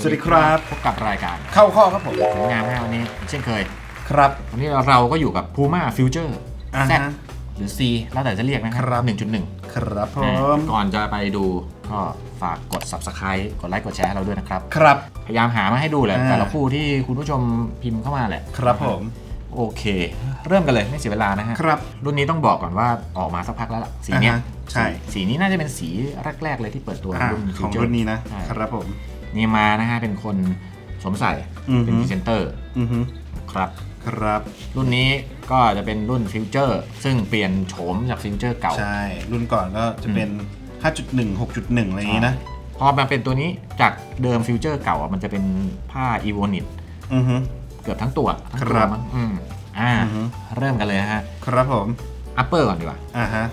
สวัสดีครับ พบกับรายการเข้าข้อครับผมสวยงามนะวันนี้ เช่นเคย ครับ วันนี้เราก็อยู่กับ Puma Future อ่า Z ฮะหรือ C แล้วแต่จะเรียกนะคครัรับ1.1ครับผอะมก่อนจะไปดูก็ฝากกด Subscribe กดไลค์กดแชร์ให้เราด้วยนะครับ ครับ พยายามหามาให้ดูแหละอ่า แต่ละคู่ที่คุณผู้ชมพิมพ์เข้ามาแหละครับผมโอเค เริ่มกันเลยไม่เสียเวลานะฮะครับ รุ่นนี้ต้องบอกก่อนว่าออกมาสักพักแล้วล่ะสีเนี้ยอ่าฮะใช่ สีสีนี้น่าจะเป็นสีแรกๆเลยที่เปิดตัวอ่ารุ่น ของ Future รุ่นนี้นะใช่ ครับผม นี่มานะฮะเป็นคนสวมใส่อือฮึ เป็นพรีเซนเตอร์อือฮึครับ ครับ รุ่นนี้ก็จะเป็นรุ่นฟิวเจอร์ ซึ่งเปลี่ยนโฉมจากฟิวเจอร์เก่า ใช่ รุ่นก่อนก็จะเป็น 5.1 6.1 อะไรอย่างนี้นะ พอมาเป็นตัวนี้จากเดิมฟิวเจอร์เก่าอะมันจะเป็นผ้าอีโวนิตอือฮึ เกือบทั้งตัวทั้งคตัรับมั้งอืมอ่าอือฮึ เริ่มกันเลยนะฮะครับผม อัปเปอร์ก่อนดีกว่า อ่าฮะ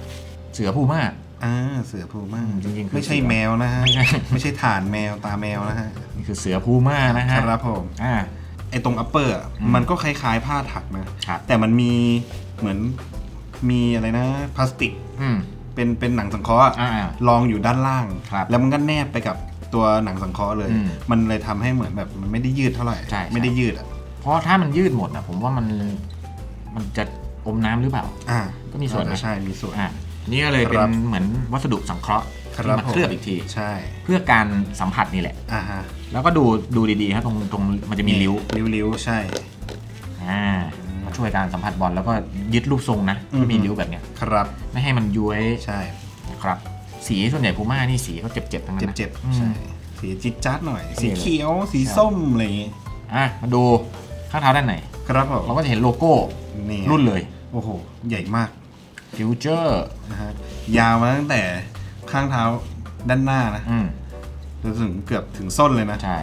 เสือพูม่า อ่าเสือพูม่าอืมจริงๆคือ ไม่ใช่แมวนะฮะ ไม่ใช่ ไม่ใช่ฐานแมวตาแมวนะฮะ นี่คือเสือพูม่านะฮะครับผม อ่า ไอ้ตรงอัปเปอร์อืมมันก็คล้ายๆผ้าถักนะ ครับแต่มันมีเหมือนมีอะไรนะพลาสติก อืม เป็นเป็นหนังสังเคราะห์อะอ่ารองอยู่ด้านล่าง ครับแล้วมันก็แนบไปกับตัวหนังสังเคราะห์เลย อืมมันเลยทำให้เหมือนแบบมันไม่ได้ยืดเท่าไหร่ ใช่ใช่ ไม่ได้ยืดอะ เพราะถ้ามันยืดหมดอะ ผมว่ามันมันจะอมน้ำหรือเปล่า อ่าก็มีส่วนไหมใช่ มีส่วน อ่า นี่ก็เลยเป็ครันบเหมือนวัสดุสังเคราะห์ครัที่บมาผมเคลือบอีกที ใช่เพื่อการสัมผัสนี่แหละ อ่าฮะแล้วก็ดูดูดีๆครับตรงตรงมันจะมีริ้วริ้วริ้วใช่ อ่ามาช่วยการสัมผัสบอลแล้วก็ยึดรูปทรงนะอือฮึ ที่มีริ้วแบบเนี้ยครับไม่ให้มันย้วยใช่นะครับ สีส่วนใหญ่พูม่านี่สีเขาเจ็บๆทั้งนั้นเจ็บนะเจ็บอืมใช่สีจิ๊ดจ๊าดหน่อยนี่สีเลยเขียวสีส้มอะไรอย่างงี้อะมาดูข้างเท้าด้านไหน ครับผมเราก็จะเห็นโลโก้นี่รุ่นเลย โอ้โห ใหญ่มาก Future นะฮะยาวมาตั้งแต่ข้างเท้าด้านหน้านะอืมจนถึงเกือบถึงส้นเลยนะ ใช่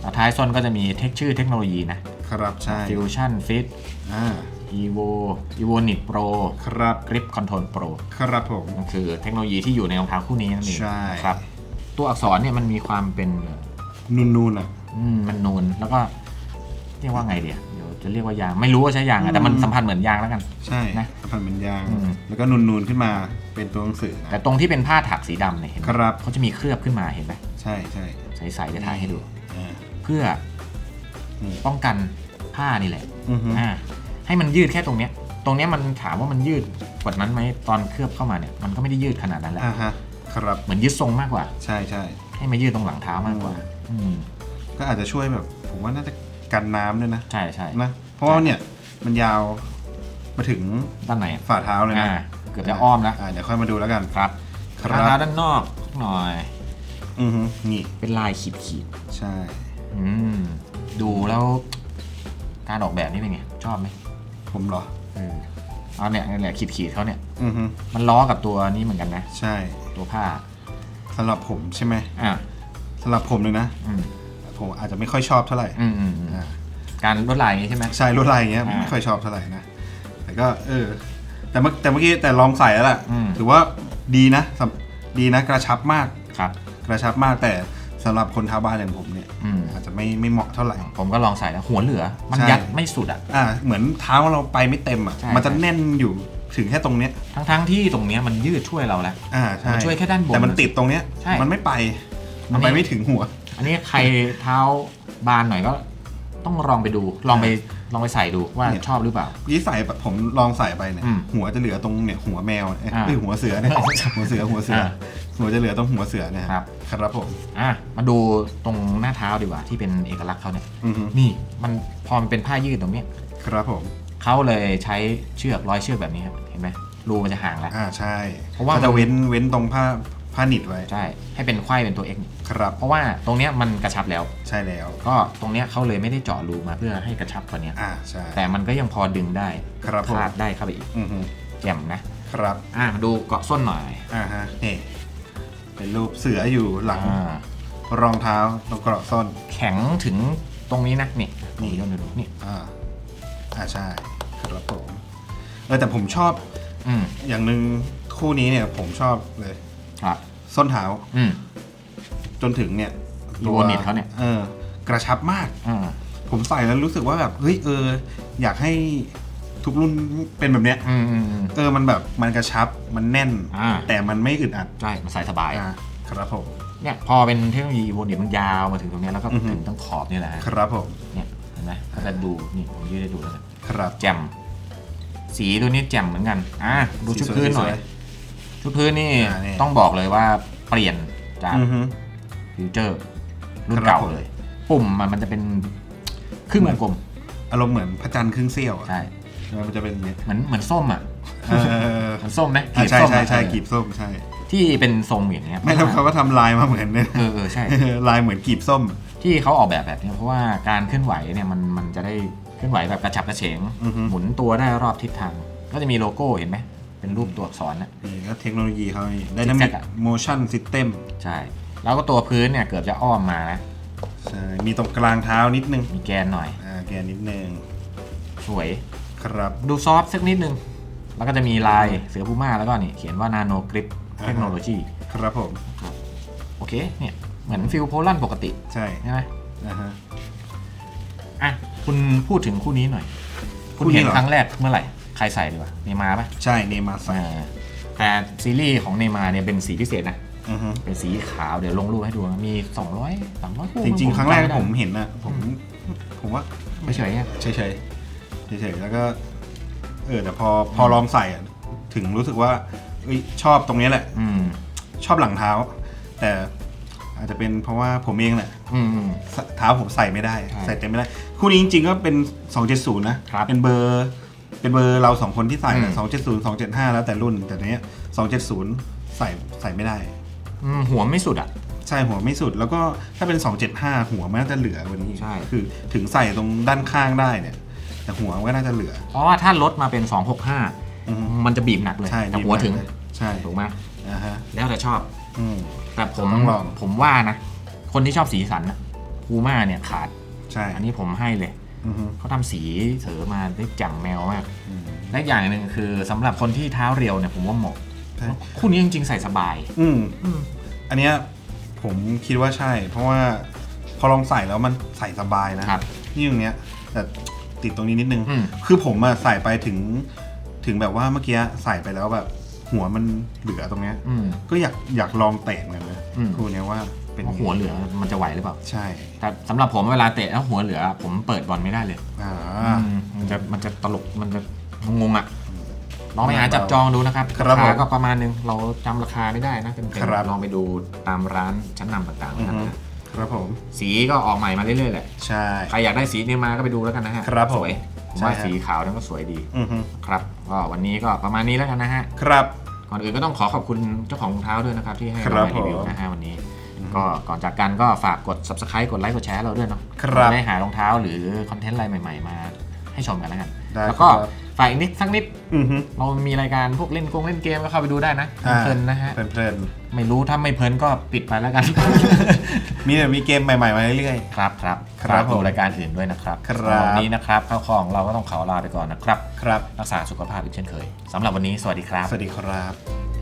แล้วท้ายส้นก็จะมีเทคชื่อเทคโนโลยีนะครับใช่ Fusion Fit อ่า Evo Evo Knit Pro ครับ Grip Control Pro ครับผมนั่นคือเทคโนโลยีที่อยู่ในรองเท้าคู่นี้นั่นเองใช่ ครับ ตัวอักษรเนี่ยมันมีความเป็น นูนๆอะ อืมมันนูนแล้วก็ เรียกว่าไงเดียวเดี๋ยวจะเรียกว่ายาง ไม่รู้ว่าใช้ยางอะแต่มันอืมสัมพันธ์เหมือนยางแล้วกัน ใช่นะสัมพันธ์เป็นยาง อืม แล้วก็นูนๆขึ้นมาเป็นตัวหนังสือนะ แต่ตรงที่เป็นผ้าถักสีดำเนี่ยเห็นไหมครับ เขาจะมีเคลือบขึ้นมาเห็นไหมใช่ใช่ใสๆจะถ่ายให้ดู อ่า เพื่ออืมป้องกันผ้านี่แหละอือฮึอ่าให้มันยืดแค่ตรงเนี้ย ตรงเนี้ยมันถามว่ามันยืดกว่านั้นไหมตอนเคลือบเข้ามาเนี่ยมันก็ไม่ได้ยืดขนาดนั้นแหละอ่าฮะครับเหมือนยึดทรงมากกว่า ใช่ใช่ให้มายืดตรงหลังเท้ามากกว่า อืมก็อาจจะช่วยแบบ ผมว่าน่าจะ กันน้ำด้วยนะใช่ใช่นะเพราะว่าเนี่ยมันยาวมาถึงด้านไหนอะฝ่าเท้าเลยนะอ่าเกือบจะอ้อมแล้วอ่าเดี๋ยวค่อยมาดูแล้วกันครับครัรองเท้าบด้านนอกสักหน่อย อือฮึนี่เป็นลายขีดขีดใช่ ๆอืมดูแล้ว การออกแบบนี่เป็นไง ชอบไหมผมเหรอ เออเอาเนี่ยนี่แหละขีดขีดๆเขาเนี่ย อือฮึมันล้อกับตัวนี้เหมือนกันนะ ใช่ตัวผ้าสำหรับผมใช่ไหมอ่าสำหรับผมเลยนะ อืม ผมอาจจะไม่ค่อยชอบเท่าไหร่อืมอืมอืมอ่าการลวดลายอย่างนี้ใช่ไหม ใช่ลวดลายอย่างเงี้ยอ่าไม่ค่อยชอบเท่าไหร่นะแต่ก็เออ แต่เมื่อแต่เมื่อกี้แต่ลองใส่แล้วล่ะอืม ถือว่าดีนะสำดีนะกระชับมากครับ กระชับมากแต่สำหรับคนเท้าบ้านอย่างผมเนี่ยอืม อาจจะไม่ไม่เหมาะเท่าไหร่ ผมก็ลองใส่แล้วหัวเหลือ มันใช่ ยัดไม่สุดอะ อ่าเหมือนเท้าเราไปไม่เต็มอะใช่ มันจะใช่แน่นอยู่ถึงแค่ตรงเนี้ยทั้งทั้งๆที่ตรงเนี้ยมันยืดช่วยเราแล้ว อ่าใช่มันช่วยแค่ด้านบนแต่มันติดตรงเนี้ยใช่ มันไม่ไป มันอันนี้ไปไม่ถึงหัว อันนี้ใครเท้าบานหน่อยก็ต้องลองไปดู ลองไปลองไปใส่ดูว่าเนี่ย ชอบหรือเปล่ายี่ใส่แบบผมลองใส่ไปเนี่ยอืมหัวจะเหลือตรงเนี่ยหัวแมวเนี่ยอ่าเอ้ยหัวเสือเนี่ยหัวเสือหัวเสืออ่าหัวจะเหลือตรงหัวเสือเนี่ยครับ ครับผมอะมาดูตรงหน้าเท้าดีกว่าที่เป็นเอกลักษณ์เขาเนี่ย อือฮึนี่มันพอมันเป็นผ้ายืดตรงเนี้ยครับผมเขาเลยใช้เชือกร้อยเชือกแบบนี้ครับเห็นไหมรูมันจะห่างแล้ว อ่าใช่เพราะว่าขจะเว้นเว้นตรงผ้า ผ้าหนิดไว้ ใช่ ให้เป็นไขว้เป็นตัว X ครับ เพราะว่าตรงเนี้ยมันกระชับแล้ว ใช่แล้ว ก็ตรงเนี้ยเขาเลยไม่ได้เจาะรูมาเพื่อให้กระชับกว่านี้อ่าใช่ แต่มันก็ยังพอดึงได้ครับผมคาดได้เข้าไปอีกอือฮึแจ่มนะ ครับ อะมาดูเกาะส้นหน่อยอ่าฮะนี่เป็นรูปเสืออยู่หลัง อ่ารองเท้าตรงกระส้น แข็งถึงตรงนี้นะนี่นี่นี่ย้อนดูนี่อ่าอ่าใช่ครับผมเออแต่ผมชอบอืมอย่างหนึ่งคู่นี้เนี่ยผมชอบเลย ครับ ส้นเท้าอืม จนถึงเนี่ยอีโวนิตเขาเนี่ยเออกระชับมาก อ่า ผมใส่แล้วรู้สึกว่าแบบเฮ้ยเออ อยากให้ทุกรุ่นเป็นแบบเนี้ย อืมอืมอืม เออมันแบบมันกระชับมันแน่น อ่า แต่มันไม่อึดอัดใช่มันใส่สบาย อ่าครับผม เนี่ยพอเป็นเทคโนโลยีอีโวเนี่ยมันยาวมาถึงตรงเนี้ยแล้วก็อือฮึ ถึงตั้งขอบนี่แหละฮะครับผมเนี่ยเห็นไหมถ้าจะดูนี่ผมยืดให้ดูแล้วกันครับ แจ่มสีตัวนี้แจ่มเหมือนกันอะดูชุดพื้นหน่อย ชุดพื้นนี่อ่านี่ ต้องบอกเลยว่าเปลี่ยนจากอือฮึ ฟิวเจอร์รุ่นครับเก่าผม เลย ปุ่มมันมันจะเป็นครึ่งวงกลมอารมณ์เหมือนพระจันทร์ครึ่งเสี้ยวอะใช่มันจะเป็นอย่างเงี้ยเหมือนเหมือนส้มอะเออเหมือนส้มไหมอะใช่ส้มใช่อะใช่เออกีบส้มใช่ ที่เป็นทรงอย่างเงี้ยไม่แล้วเขาก็ทำลายมาเหมือนเนี่ยเออเออใช่ ลายเหมือนกีบส้ม ที่เขาออกแบบแบบนี้เพราะว่าการเคลื่อนไหวเนี่ยมันมันจะได้เคลื่อนไหวแบบกระฉับกระเฉง อือฮึ หมุนตัวได้รอบทิศทาง ก็จะมีโลโก้เห็นไหม เป็นรูปตัวอักษรนะ นี่ก็เทคโนโลยีเขานี่ Dynamic อะ Motion System ใช่ แล้วก็ตัวพื้นเนี่ยเกือบจะอ้อมมานะใช่มีตรงกลางเท้านิดนึงมีแกนหน่อย อ่าแกนนิดนึงสวย ครับ ดูซอฟต์สักนิดนึง แล้วก็จะมีลายเสือพูม่าแล้วก็นี่เขียนว่า Nano Grip อ่าฮะเทคโนโลยีครับผม โอเค เนี่ย เหมือนฟิลโพลันปกติ ใช่ใช่ไหมนะฮะ อะ คุณพูดถึงคู่นี้หน่อย คุณคู่นี้เห็นเหรอ ครั้งแรกเมื่อไหร่ ใครใส่ดีกว่าเนมาร์ป่ะใช่เนมาใส่อ่าแต่ซีรีส์ของเนมาร์เนี่ยเป็นสีพิเศษนะอือฮึเป็นสีขาวเดี๋ยวลงรูปให้ดูนะมี 200 300คู่จริงๆ ครั้งแรกจำไได้ผมเห็นนะผมผมว่าไม่เฉยๆอะเฉยเฉยๆเฉยๆแล้วก็ เออแต่พอพอลองใส่อะถึงรู้สึกว่าเอ้ยชอบตรงนี้แหละอืมชอบหลังเท้า แต่อาจจะเป็นเพราะว่าผมเองแหละอืมอืมเท้าผมใส่ไม่ได้ใช่ใส่เต็มไม่ได้ คู่นี้จริง ๆ ก็เป็น 270 นะครับเป็นเบอร์ เป็นเบอร์เราสองคนที่ใส่อืนะม270 275แล้วแต่รุ่น แต่เนี้ย270ใส่ใส่ไม่ได้ อืมหัวไม่สุดอะ ใช่หัวไม่สุดแล้วก็ถ้าเป็น 275 หัวมันน่าจะเหลือกวันนี้ใช่ คือถึงใส่ตรงด้านข้างได้เนี่ย แต่หัวมันก็น่าจะเหลือ เพราะว่าถ้าลดมาเป็น อือฮึ 265 มันจะบีบหนักเลย ใช่แต่หัวถึงดีมากเลยใช่ถูกไหมนะฮะแล้วแต่ชอบ อืม แต่ผมต้องลอง ผมว่านะ คนที่ชอบสีสันนะพูม่าเนี่ยขาด ใช่อันนี้ผมให้เลย อือฮึเขาทำสีเสริมมาได้แจ่มแมวมาก อืม และอีกอย่างหนึ่งคือสำหรับคนที่เท้าเรียวเนี่ยผมว่าเหมาะใช่ คู่นี้จริงๆใส่สบาย อืม อืม อันเนี้ยผมคิดว่าใช่ เพราะว่าพอลองใส่แล้วมันใส่สบายนะครับนี่ตรงเนี้ยแต่ติดตรงนี้นิดนึง อืม คือผมอะใส่ไปถึงถึงแบบว่าเมื่อกี้ใส่ไปแล้วแบบ หัวมันเหลือตรงเนี้ย อืม ก็อยากอยากลองเตะเหมือนกันนะอืมคู่เนี้ยว่า เป็นไงหัวเหลือมันจะไหวหรือเปล่า ใช่แต่สำหรับผมเวลาเตะแล้วหัวเหลือ ผมเปิดบอลไม่ได้เลยอ่า อืมมันจะมันจะตลกมันจะงงๆอะลองไปหาจับจองดูนะครับครับราผมคาก็ประมาณนึงเราจำราคาไม่ได้นะเป็นครับ ลองไปดูตามร้านชั้นนำต่างๆอือนะฮึฮะครับผม สีก็ออกใหม่มาเรื่อยๆแหละ ใช่ ใครอยากได้สีนี้มาก็ไปดูแล้วกันนะฮะครับผมสวยผมใช่ว่าฮะ สีขาวนั่นก็สวยดีอือฮึครับก็วันนี้ก็ประมาณนี้แล้วกันนะฮะ ครับ ก่อนอื่นก็ต้องขอขอบคุณเจ้าของรองเท้าด้วยนะครับที่ให้ครัเราบมารีวิวผม นะฮะวันนี้ ก็ก่อนจากกันก็ฝากกด subscribe กดไลค์กดแชร์เราด้วยเนาะครับจะได้หารองเท้าหรือคอนเทนต์อะไรใหม่ ๆ มาให้ชมกันแล้วกันได้แล้วก็ครับฝากอีกนิดสักนิดอือฮึเรามีรายการพวกเล่นกงเล่นเกมก็เข้าไปดูได้นะอ่าเพลินๆนะฮะเพลินไม่รู้ถ้าไม่เพลินก็ปิดไปแล้วกันๆมีแต่มีเกมใหม่ๆมาเรื่อยครับครับครับฝากดูผมรายการอื่นด้วยนะครับครับสำหวันนี้นะครับข้าวของเราก็ต้องขอลาไปก่อนนะครับๆครับรักษาสุขภาพอีกเช่นเคยสำหรับวันนี้สวัสดีครับ สวัสดีครับ